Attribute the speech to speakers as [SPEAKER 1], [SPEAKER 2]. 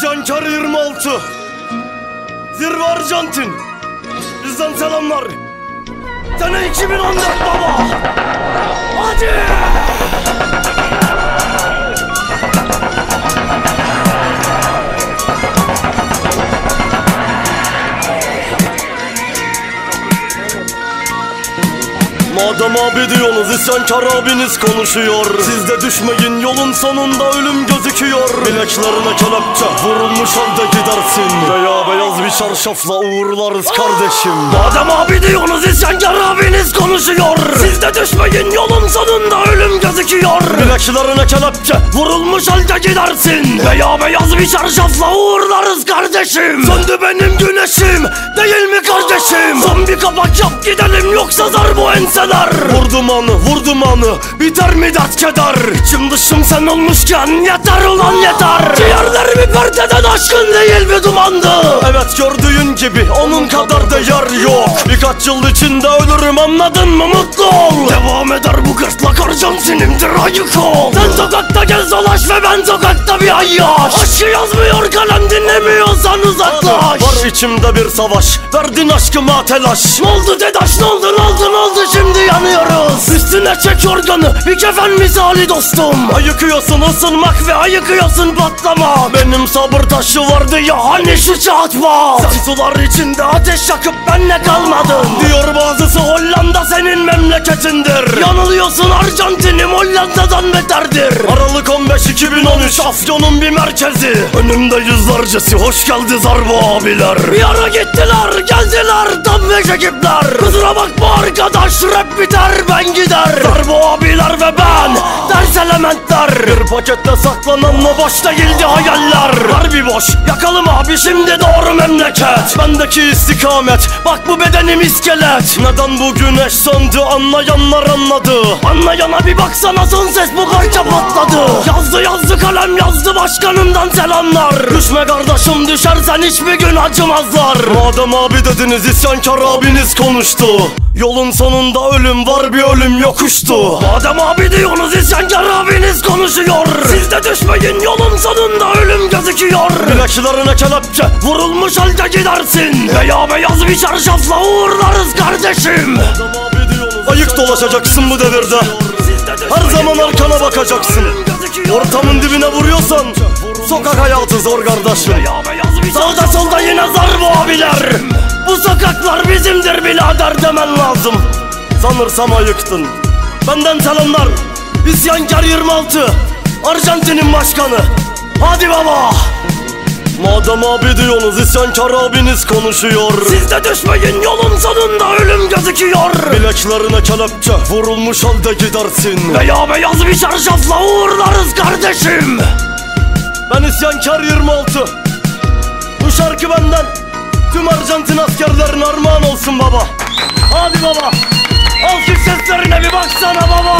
[SPEAKER 1] İsyankar 26 Zirve Arjantin Bizden selamlar. Sene 2014 baba. Hadi Madem abi diyorsunuz isyankar abiniz konuşuyor. Siz de düşmeyin yolun sonunda ölüm gözüküyor. Bileklerine kelepçe vurulmuş halde gidersin. Veya beyaz bir çarşafla uğurlarız kardeşim. Madem abi diyorsunuz isyankar abiniz konuşuyor. Siz de düşmeyin yolun sonunda ölüm gözüküyor. Bileklerine kelepçe vurulmuş halde gidersin. Veya beyaz bir çarşafla uğurlarız kardeşim. Söndü benim güneşim değil mi kardeşim? Son bir kapak yap gidelim yoksa zar bu enseler Vurdum anı vurdum anı biter mi dert keder İçim dışım sen olmuşken yeter ulan yeter. Ciğerlerimi perdeden aşkın değil bir dumandı. Evet gördüğün gibi onun kadar değer yok. Birkaç yıl içinde ölürüm anladın mı? Mutlu ol. Devam eder bu gırtlak Arjantinimdir ayık ol Gez dolaş ve ben sokakta bir ayyaş. Aşkı yazmıyor kalem dinlemiyorsan uzaklaş. Var içimde bir savaş verdin aşkıma telaş. Ne oldu dedaş ne oldu ne oldu ne oldu? Şimdi yanıyoruz. Üstüne çek organı bir kefen misali dostum. Ayıkıyorsun ısınmak ve ayıkıyorsun patlama. Benim sabır taşı vardı ya hani şu çatma. Sen sular içinde ateş yakıp benle kalmadın. Diyor bazısı Hollanda senin memleketindir. Yanılıyorsun Arjantin'im Hollanda'dan beterdir. Aralık 15 2013 Afyon'un bir merkezi. Önümde yüzlercesi hoş geldi Zarbo abiler. Bir ara gittiler geldiler tam beş ekipler Kusura bakma arkadaş rap biter ben gider. Zarbo abiler ve ben Ders elementler. Bir pakette saklananla boş değildi hayaller. Harbi boş yakalım abi şimdi doğru memleket. Bendeki istikamet bak bu bedenim iskelet Neden bu güneş söndü anlayanlar anladı. Anlayana bir baksana son ses bu parça patladı. Yazdı yazdı kalem yazdı başkanımdan selamlar. Düşme kardeşim düşersen hiçbir gün acımazlar. Madem abi dediniz isyankar abiniz konuştu. Yolun sonunda ölüm var bir ölüm yokuştu. Madem abi diyorsunuz isyankar abiniz konuşuyor. Siz de düşmeyin yolun sonunda ölüm gözüküyor Bileklerine kelepçe vurulmuş halde gidersin. Veya beyaz bir çarşafla uğurlarız kardeşim. Ayık dolaşacaksın bu devirde. Her zaman arkana bakacaksın. Ortamın dibine vuruyorsan Sokak hayatı zor kardeşim. Sağda solda yine zar bu abiler. Bu sokaklar bizimdir birader demen lazım. Sanırsam ayıktın. Benden selamlar. İsyankar 26 Arjantin'in başkanı Hadi baba. Madem abi diyorsunuz isyankar abiniz konuşuyor. Siz de düşmeyin yolun sonunda ölüm gözüküyor. Bileklerine kelepçe vurulmuş halde gidersin. Veya beyaz bir çarşafla uğurlarız kardeşim. Ben isyankar 26 Bu şarkı benden Tüm Arjantin askerlerine armağan olsun baba. Hadi baba. Alkış seslerine bir baksana baba